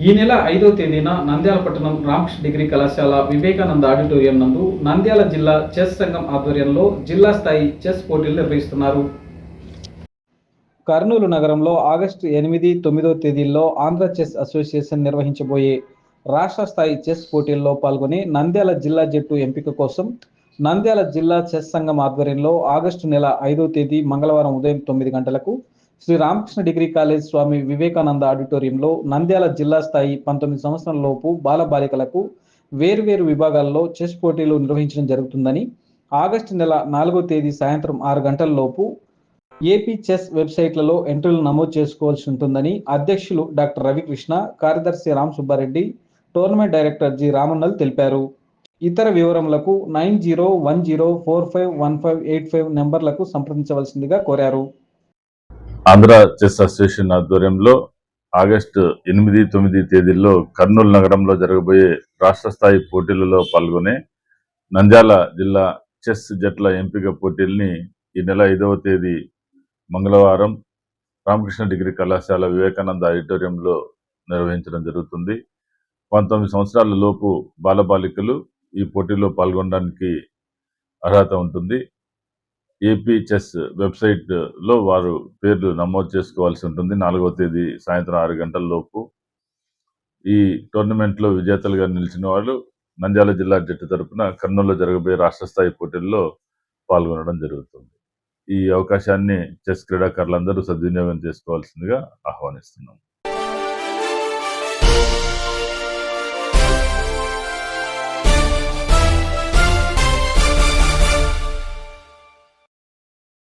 ఈ నెల ఐదో తేదీన నంద్యాల పట్టణం రామకృష్ణ డిగ్రీ కళాశాల వివేకానంద ఆడిటోరియం నందు నంద్యాల జిల్లా చెస్ సంఘం ఆధ్వర్యంలో జిల్లా స్థాయి చెస్ పోటీలు నిర్వహిస్తున్నారు. కర్నూలు నగరంలో ఆగస్టు ఎనిమిది తొమ్మిదో తేదీల్లో ఆంధ్ర చెస్ అసోసియేషన్ నిర్వహించబోయే రాష్ట్ర స్థాయి చెస్ పోటీల్లో పాల్గొని నంద్యాల జిల్లా జట్టు ఎంపిక కోసం నంద్యాల జిల్లా చెస్ సంఘం ఆధ్వర్యంలో ఆగస్టు నెల ఐదో తేదీ మంగళవారం ఉదయం తొమ్మిది గంటలకు శ్రీ రామకృష్ణ డిగ్రీ కాలేజ్ స్వామి వివేకానంద ఆడిటోరియంలో నంద్యాల జిల్లా స్థాయి పంతొమ్మిది సంవత్సరాల లోపు బాలబాలికలకు వేర్వేరు విభాగాల్లో చెస్ పోటీలు నిర్వహించడం జరుగుతుందని ఆగస్టు నెల నాలుగో తేదీ సాయంత్రం ఆరు గంటల లోపు ఏపీ చెస్ వెబ్సైట్లలో ఎంట్రీలు నమోదు చేసుకోవాల్సి ఉంటుందని అధ్యక్షులు డాక్టర్ రవికృష్ణ కార్యదర్శి Ram Subbareddy tournament director G Ramannal తెలిపారు. ఇతర వివరములకు nine zero one zero four five one five eight five నెంబర్లకు సంప్రదించవలసిందిగా కోరారు. ఆంధ్ర చెస్ అసోసియేషన్ ఆధ్వర్యంలో ఆగస్టు ఎనిమిది తొమ్మిది తేదీల్లో కర్నూలు నగరంలో జరగబోయే రాష్ట్ర స్థాయి పోటీలలో పాల్గొనే నంద్యాల జిల్లా చెస్ జట్ల ఎంపిక పోటీల్ని ఈ నెల ఐదవ తేదీ మంగళవారం రామకృష్ణ డిగ్రీ కళాశాల వివేకానంద ఆడిటోరియంలో నిర్వహించడం జరుగుతుంది. పంతొమ్మిది సంవత్సరాల లోపు బాలబాలికలు ఈ పోటీలో పాల్గొనడానికి అర్హత ఉంటుంది. ఏపీ చెస్ వెబ్సైట్లో వారు పేర్లు నమోదు చేసుకోవాల్సి ఉంటుంది. నాలుగవ తేదీ సాయంత్రం ఆరు గంటల లోపు. ఈ టోర్నమెంట్లో విజేతలుగా నిలిచిన వాళ్ళు నంద్యాల జిల్లా జట్టు తరపున కర్నూలులో జరగబోయే రాష్ట్ర స్థాయి పోటీల్లో పాల్గొనడం జరుగుతుంది. ఈ అవకాశాన్ని చెస్ క్రీడాకారులందరూ సద్వినియోగం చేసుకోవాల్సిందిగా ఆహ్వానిస్తున్నాం.